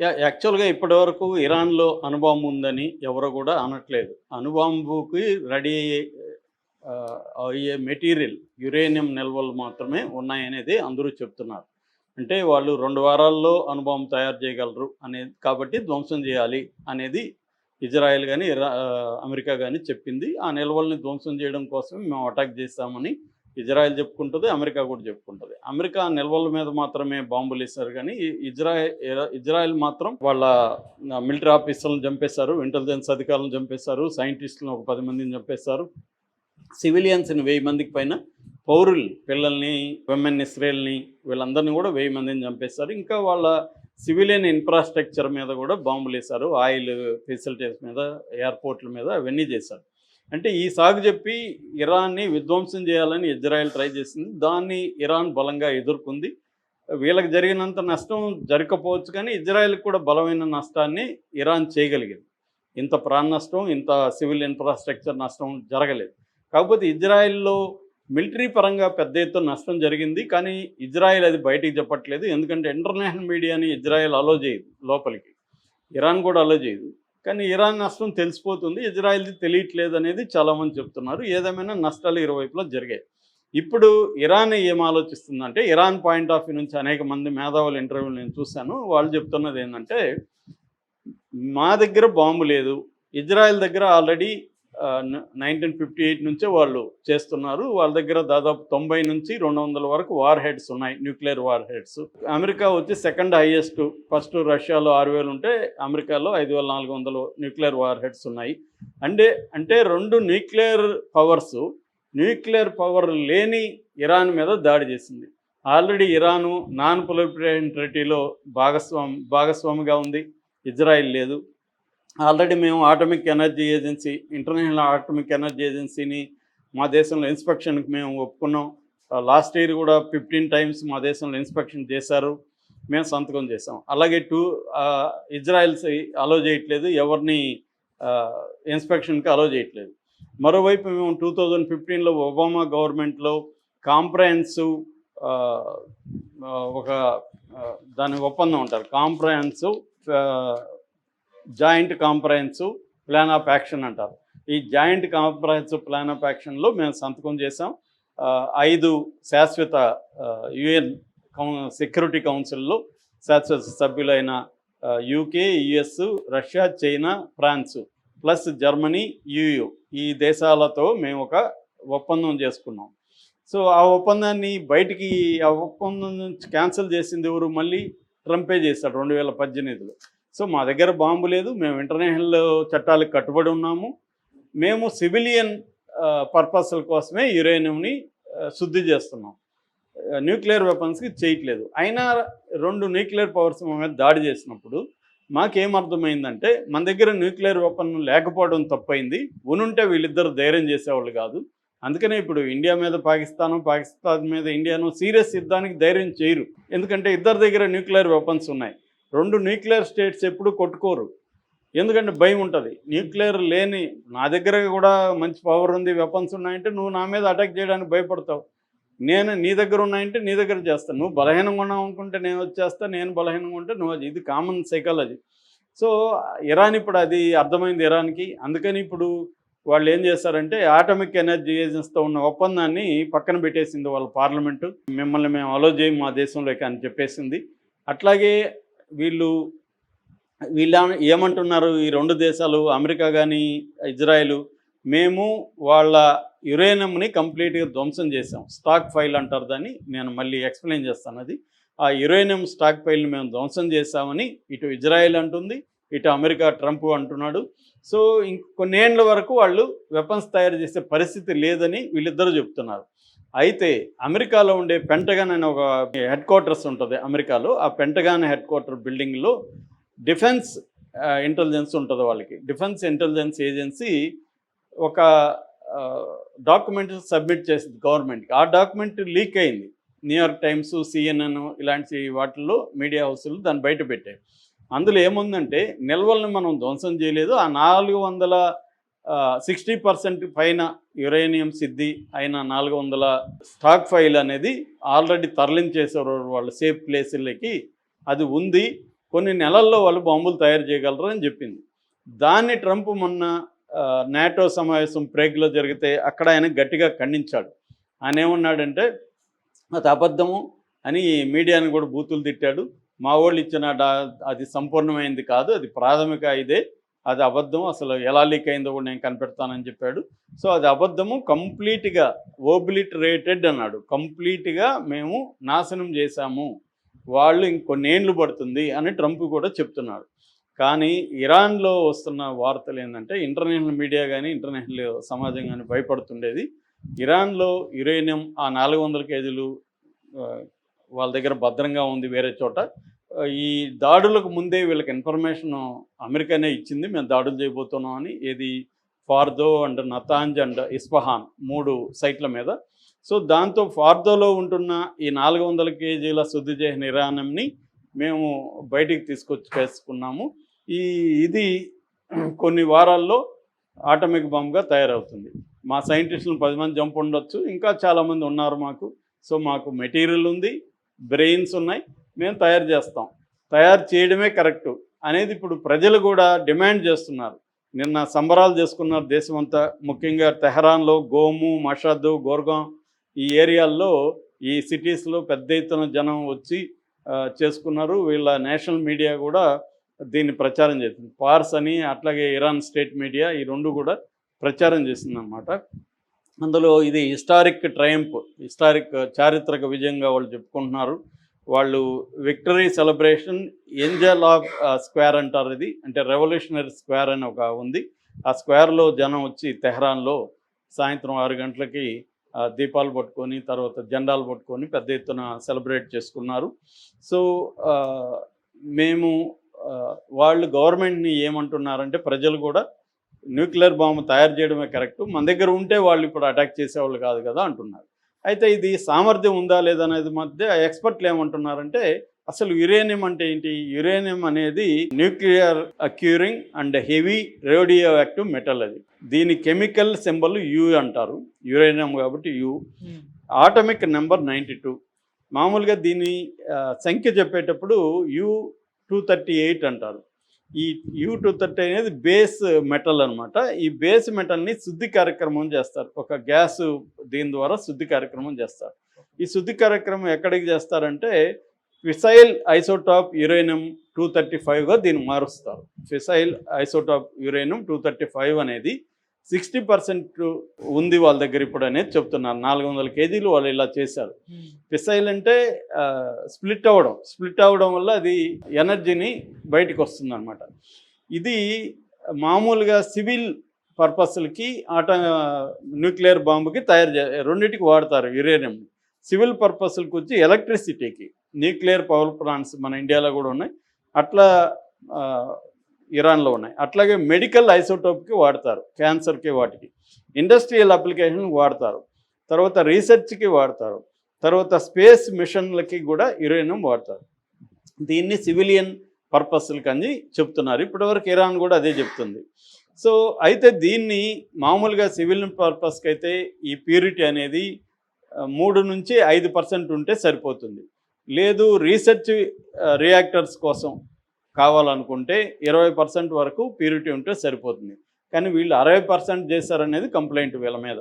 Yeah- యాక్చువల్గా ఇప్పటివరకు ఇరాన్లో అణుబాంబు ఉందని ఎవరు కూడా అనట్లేదు. అణుబాంబుకి రెడీ అయ్యే అయ్యే మెటీరియల్ యురేనియం నిల్వలు మాత్రమే ఉన్నాయనేది అందరూ చెప్తున్నారు. అంటే వాళ్ళు రెండు వారాల్లో అనుభవం తయారు చేయగలరు అనేది కాబట్టి ధ్వంసం చేయాలి అనేది ఇజ్రాయెల్ కానీ అమెరికా కానీ చెప్పింది. ఆ నిల్వల్ని ధ్వంసం చేయడం కోసమే మేము అటాక్ చేస్తామని ఇజ్రాయెల్ చెప్పుకుంటుంది అమెరికా కూడా చెప్పుకుంటుంది. అమెరికా నిల్వల మీద మాత్రమే బాంబులు వేశారు కానీ ఇజ్రాయెల్ ఇజ్రాయెల్ మాత్రం వాళ్ళ మిలిటరీ ఆఫీసర్లను చంపేశారు ఇంటెలిజెన్స్ అధికారులను చంపేశారు సైంటిస్టులను ఒక పది మందిని చంపేశారు. సివిలియన్స్ని వెయ్యి మందికి పైన పౌరులు పిల్లల్ని విమెన్ ఇస్రేల్ని వీళ్ళందరినీ కూడా వెయ్యి మందిని చంపేశారు. ఇంకా వాళ్ళ సివిలియన్ ఇన్ఫ్రాస్ట్రక్చర్ మీద కూడా బాంబులు వేశారు ఆయిల్ ఫెసిలిటీస్ మీద ఎయిర్పోర్ట్ల మీద అవన్నీ చేశారు. అంటే ఈ సాగు చెప్పి ఇరాన్ని విధ్వంసం చేయాలని ఇజ్రాయెల్ ట్రై చేసింది. దాన్ని ఇరాన్ బలంగా ఎదుర్కొంది. వీళ్ళకి జరిగినంత నష్టం జరగకపోవచ్చు కానీ ఇజ్రాయెల్కి కూడా బలమైన నష్టాన్ని ఇరాన్ చేయగలిగింది. ఇంత ప్రాణ నష్టం ఇంత సివిల్ ఇన్ఫ్రాస్ట్రక్చర్ నష్టం జరగలేదు. కాకపోతే ఇజ్రాయెల్లో మిలిటరీ పరంగా పెద్ద ఎత్తున నష్టం జరిగింది. కానీ ఇజ్రాయెల్ అది బయటికి చెప్పట్లేదు. ఎందుకంటే ఇంటర్నేషనల్ మీడియాని ఇజ్రాయెల్ అలో చేయదు లోపలికి. ఇరాన్ కూడా అలో చేయదు. కానీ ఇరాన్ నష్టం తెలిసిపోతుంది ఇజ్రాయెల్ది తెలియట్లేదు అనేది చాలామంది చెప్తున్నారు. ఏదేమైనా నష్టాలు ఇరువైపులా జరిగాయి. ఇప్పుడు ఇరాన్ ఏం ఆలోచిస్తుందంటే ఇరాన్ పాయింట్ ఆఫ్ వ్యూ నుంచి అనేక మంది మేధావుల ఇంటర్వ్యూలు నేను చూశాను. వాళ్ళు చెప్తున్నది ఏంటంటే మా దగ్గర బాంబు లేదు. ఇజ్రాయెల్ దగ్గర ఆల్రెడీ నైన్టీన్ ఫిఫ్టీ ఎయిట్ నుంచే వాళ్ళు చేస్తున్నారు. వాళ్ళ దగ్గర దాదాపు తొంభై నుంచి రెండు వందల వరకు వార్ హెడ్స్ ఉన్నాయి న్యూక్లియర్ వార్ హెడ్స్. అమెరికా వచ్చి సెకండ్ హైయెస్ట్ ఫస్ట్ రష్యాలో ఆరు వేలు ఉంటే అమెరికాలో ఐదు వేల నాలుగు వందలు న్యూక్లియర్ వార్ హెడ్స్ ఉన్నాయి. అంటే అంటే రెండు న్యూక్లియర్ పవర్స్ న్యూక్లియర్ పవర్ లేని ఇరాన్ మీద దాడి చేసింది. ఆల్రెడీ ఇరాను నాన్ పొలిపరేషన్ ట్రెటీలో భాగస్వామి భాగస్వామిగా ఉంది. ఇజ్రాయిల్ లేదు. ఆల్రెడీ మేము atomic energy agency international atomic energy ఏజెన్సీని మా దేశంలో ఇన్స్పెక్షన్కి మేము ఒప్పుకున్నాం. లాస్ట్ ఇయర్ కూడా ఫిఫ్టీన్ టైమ్స్ మా దేశంలో ఇన్స్పెక్షన్ చేశారు. మేము సంతకం చేసాం అలాగే టూ ఇజ్రాయెల్స్ అలో చేయట్లేదు ఎవరిని ఇన్స్పెక్షన్కి అలో చేయట్లేదు. మరోవైపు మేము టూ థౌజండ్ ఫిఫ్టీన్లో ఒబామా గవర్నమెంట్లో కాంప్రహెన్సివ్ ఒక దాని ఒప్పందం ఉంటారు. Comprehensive joint comprehensive plan of action అంటారు. ఈ జాయింట్ కాంప్రహెన్సివ్ ప్లాన్ ఆఫ్ యాక్షన్లో మేము సంతకం చేసాం ఐదు శాశ్వత యుఎన్ కౌ సెక్యూరిటీ కౌన్సిల్లో శాశ్వత సభ్యులైన UK US Russia China France plus Germany EU ఈ దేశాలతో మేము ఒక ఒప్పందం చేసుకున్నాం. సో ఆ ఒప్పందాన్ని బయటికి ఆ ఒప్పందం నుంచి క్యాన్సిల్ చేసింది ఎవరు? మళ్ళీ ట్రంపే చేశాడు రెండు వేల పద్దెనిమిదిలో. సో మా దగ్గర బాంబు లేదు మేము ఇంటర్నేషనల్ చట్టాలకు కట్టుబడి ఉన్నాము. మేము సివిలియన్ పర్పస్ల కోసమే యురేనియంని శుద్ధి చేస్తున్నాం. న్యూక్లియర్ వెపన్స్కి చేయట్లేదు. అయినా రెండు న్యూక్లియర్ పవర్స్ మా మీద దాడి చేసినప్పుడు మాకేమర్థమైందంటే మన దగ్గర న్యూక్లియర్ వెపన్ లేకపోవడం తప్పైంది. ఉనుంటే వీళ్ళిద్దరు ధైర్యం చేసేవాళ్ళు కాదు. అందుకనే ఇప్పుడు ఇండియా మీద పాకిస్తాను పాకిస్తాన్ మీద ఇండియాను సీరియస్ యుద్ధానికి ధైర్యం చేయరు. ఎందుకంటే ఇద్దరి దగ్గర న్యూక్లియర్ వెపన్స్ ఉన్నాయి. రెండు న్యూక్లియర్ స్టేట్స్ ఎప్పుడు కొట్టుకోరు. ఎందుకంటే భయం ఉంటుంది. న్యూక్లియర్ లేని నా దగ్గర కూడా మంచి పవర్ ఉంది వెపన్స్ ఉన్నాయంటే నువ్వు నా మీద అటాక్ చేయడానికి భయపడతావు. నేను నీ దగ్గర ఉన్నాయంటే నీ దగ్గర చేస్తాను నువ్వు బలహీనంగా ఉన్నావు అనుకుంటే నేను వచ్చేస్తా నేను బలహీనంగా ఉంటే నువ్వు అది. ఇది కామన్ సైకాలజీ సో ఇరాన్ ఇప్పుడు అది అర్థమైంది ఇరాన్కి. అందుకని ఇప్పుడు వాళ్ళు ఏం చేస్తారంటే ఆటమిక్ ఎనర్జీ ఏజెన్సీతో ఉన్న ఒప్పందాన్ని పక్కన పెట్టేసింది వాళ్ళ పార్లమెంటు మిమ్మల్ని మేము అలో చేయం మా దేశంలోకి అని చెప్పేసింది. అట్లాగే వీళ్ళు వీళ్ళ ఏమంటున్నారు ఈ రెండు దేశాలు అమెరికా కానీ ఇజ్రాయెల్ మేము వాళ్ళ యురేనియంని కంప్లీట్గా ధ్వంసం చేసాం స్టాక్ ఫైల్ అంటారు దాన్ని నేను మళ్ళీ ఎక్స్ప్లెయిన్ చేస్తాను అది. ఆ యురేనియం స్టాక్ ఫైల్ని మేము ధ్వంసం చేశామని ఇటు ఇజ్రాయెల్ అంటుంది ఇటు అమెరికా ట్రంప్ అంటున్నాడు. సో ఇంకొన్నేండ్ల వరకు వాళ్ళు వెపన్స్ తయారు చేసే పరిస్థితి లేదని వీళ్ళిద్దరూ చెప్తున్నారు. అయితే అమెరికాలో ఉండే పెంటగాన్ అనే ఒక హెడ్ క్వార్టర్స్ ఉంటుంది అమెరికాలో. ఆ పెంటగాన్ హెడ్ క్వార్టర్ బిల్డింగ్లో డిఫెన్స్ ఇంటెలిజెన్స్ ఉంటుంది వాళ్ళకి. డిఫెన్స్ ఇంటెలిజెన్స్ ఏజెన్సీ ఒక డాక్యుమెంట్ సబ్మిట్ చేసింది గవర్నమెంట్కి. ఆ డాక్యుమెంట్ లీక్ అయింది. న్యూయార్క్ టైమ్స్ సిఎన్ఎన్ ఇలాంటి వాటిల్లో మీడియా హౌస్లు దాన్ని బయట పెట్టాయి. అందులో ఏముందంటే నిల్వల్ని మనం ధ్వంసం చేయలేదు. ఆ నాలుగు వందల సిక్స్టీ పర్సెంట్ పైన యురేనియం సిద్ధి అయిన నాలుగు వందల స్టాక్ ఫైల్ అనేది ఆల్రెడీ తరలించేసారు వాళ్ళు సేఫ్ ప్లేసులకి. అది ఉంది. కొన్ని నెలల్లో వాళ్ళు బాంబులు తయారు చేయగలరు అని చెప్పింది. దాన్ని ట్రంప్ మొన్న నాటో సమావేశం ప్రేగ్లో జరిగితే అక్కడ ఆయన గట్టిగా ఖండించాడు. ఆయన ఏమన్నాడంటే అది అబద్ధము అని మీడియాని కూడా బూతులు తిట్టాడు. మా వాళ్ళు ఇచ్చిన అది సంపూర్ణమైంది కాదు అది ప్రాథమిక ఇదే. అది అబద్ధం. అసలు ఎలా లీక్ అయిందో కూడా నేను కనిపెడతానని చెప్పాడు. సో అది అబద్ధము కంప్లీట్గా ఓబిలిటరేటెడ్ అన్నాడు. కంప్లీట్గా మేము నాశనం చేశాము. వాళ్ళు ఇంకొన్నేళ్ళు పడుతుంది అని ట్రంప్ కూడా చెప్తున్నాడు. కానీ ఇరాన్లో వస్తున్న వార్తలు ఏంటంటే ఇంటర్నేషనల్ మీడియా కానీ ఇంటర్నేషనల్ సమాజం కానీ భయపడుతుండేది. ఇరాన్లో యురేనియం ఆ నాలుగు వందల కేజీలు వాళ్ళ దగ్గర భద్రంగా ఉంది వేరే చోట. ఈ దాడులకు ముందే వీళ్ళకి ఇన్ఫర్మేషన్ అమెరికానే ఇచ్చింది మేము దాడులు చేయబోతున్నాం అని. ఏది Fordow and Natanz and Isfahan మూడు సైట్ల మీద. సో దాంతో ఫార్దోలో ఉంటున్న ఈ నాలుగు వందల కేజీల శుద్ధి చేసిన ఇరానంని మేము బయటికి తీసుకొచ్చి చేసుకున్నాము ఈ ఇది కొన్ని వారాల్లో ఆటమిక్ బాంబ్గా తయారవుతుంది. మా సైంటిస్టులు పది మంది జంప్ ఉండొచ్చు. ఇంకా చాలామంది ఉన్నారు మాకు. సో మాకు మెటీరియల్ ఉంది బ్రెయిన్స్ ఉన్నాయి. మేము తయారు చేస్తాం. తయారు చేయడమే కరెక్టు అనేది ఇప్పుడు ప్రజలు కూడా డిమాండ్ చేస్తున్నారు. నిన్న సంబరాలు చేసుకున్నారు దేశమంతా. ముఖ్యంగా తెహరాన్లో గోము మషద్ గోర్గాం ఈ ఏరియాల్లో ఈ సిటీస్లో పెద్ద ఎత్తున జనం వచ్చి చేసుకున్నారు. వీళ్ళ నేషనల్ మీడియా కూడా దీన్ని ప్రచారం చేసింది. పార్స్ అని అట్లాగే ఇరాన్ స్టేట్ మీడియా ఈ రెండు కూడా ప్రచారం చేసిందనమాట అందులో ఇది హిస్టారిక్ ట్రయంప్ హిస్టారిక్ చారిత్రక విజయంగా వాళ్ళు చెప్పుకుంటున్నారు. వాళ్ళు victory celebration angel of square అంటారు ఇది. అంటే రెవల్యూషనరీ స్క్వేర్ అని ఒక ఉంది. ఆ స్క్వేర్లో జనం వచ్చి తెహరాన్లో సాయంత్రం ఆరు గంటలకి దీపాలు పట్టుకొని తర్వాత జెండాలు పట్టుకొని పెద్ద ఎత్తున సెలబ్రేట్ చేసుకున్నారు. సో మేము వాళ్ళు గవర్నమెంట్ని ఏమంటున్నారంటే ప్రజలు కూడా న్యూక్లియర్ బాంబు తయారు చేయడమే కరెక్ట్. మన దగ్గర ఉంటే వాళ్ళు ఇప్పుడు అటాక్ చేసేవాళ్ళు కాదు కదా అంటున్నారు. అయితే ఇది సామర్థ్యం ఉందా లేదా అనేది మధ్య ఎక్స్పర్ట్లు ఏమంటున్నారంటే అసలు యురేనియం అంటే ఏంటి? యురేనియం అనేది nuclear occurring and heavy radioactive metal అది. దీని కెమికల్ సింబల్ యు అంటారు. యురేనియం కాబట్టి U. Atomic number ninety two. మామూలుగా దీని సంఖ్య చెప్పేటప్పుడు యు టూ థర్టీ ఎయిట్ అంటారు. ఈ యూ టూ థర్టీ అనేది బేస్ మెటల్ అనమాట ఈ బేస్ మెటల్ని శుద్ధి కార్యక్రమం చేస్తారు. ఒక గ్యాస్ దీని ద్వారా శుద్ధి కార్యక్రమం చేస్తారు. ఈ శుద్ధి కార్యక్రమం ఎక్కడికి చేస్తారంటే fissile isotope uranium two thirty ఫైవ్గా దీన్ని మారుస్తారు. Fissile isotope uranium two thirty five అనేది సిక్స్టీ పర్సెంట్ ఉంది వాళ్ళ దగ్గర ఇప్పుడు అనేది చెప్తున్నారు. నాలుగు వందల కేజీలు వాళ్ళు ఇలా చేశారు. పిసైల్ అంటే స్ప్లిట్ అవ్వడం. స్ప్లిట్ అవ్వడం వల్ల అది ఎనర్జీని బయటకు వస్తుంది అనమాట ఇది మామూలుగా సివిల్ పర్పస్లకి ఆట న్యూక్లియర్ బాంబుకి తయారు చే రెండింటికి వాడతారు యురేనియం. సివిల్ పర్పస్లకు వచ్చి ఎలక్ట్రిసిటీకి. న్యూక్లియర్ పవర్ ప్లాంట్స్ మన ఇండియాలో కూడా ఉన్నాయి. అట్లా ఇరాన్లో ఉన్నాయి. అట్లాగే మెడికల్ ఐసోటోప్కి వాడతారు క్యాన్సర్కి వాటికి. ఇండస్ట్రియల్ అప్లికేషన్ వాడతారు. తర్వాత రీసెర్చ్కి వాడతారు. తర్వాత స్పేస్ మిషన్లకి కూడా యురేనియం వాడతారు. దీన్ని సివిలియన్ పర్పస్లకి అని చెప్తున్నారు. ఇప్పటివరకు ఇరాన్ కూడా అదే చెప్తుంది. సో అయితే దీన్ని మామూలుగా సివిలియన్ పర్పస్కి అయితే ఈ ప్యూరిటీ అనేది మూడు నుంచి ఐదు పర్సెంట్ ఉంటే సరిపోతుంది. లేదు రీసెర్చ్ రియాక్టర్స్ కోసం కావాలనుకుంటే ఇరవై పర్సెంట్ వరకు ప్యూరిటీ ఉంటే సరిపోతుంది. కానీ వీళ్ళు అరవై పర్సెంట్ చేశారనేది కంప్లైంట్ వీళ్ళ మీద.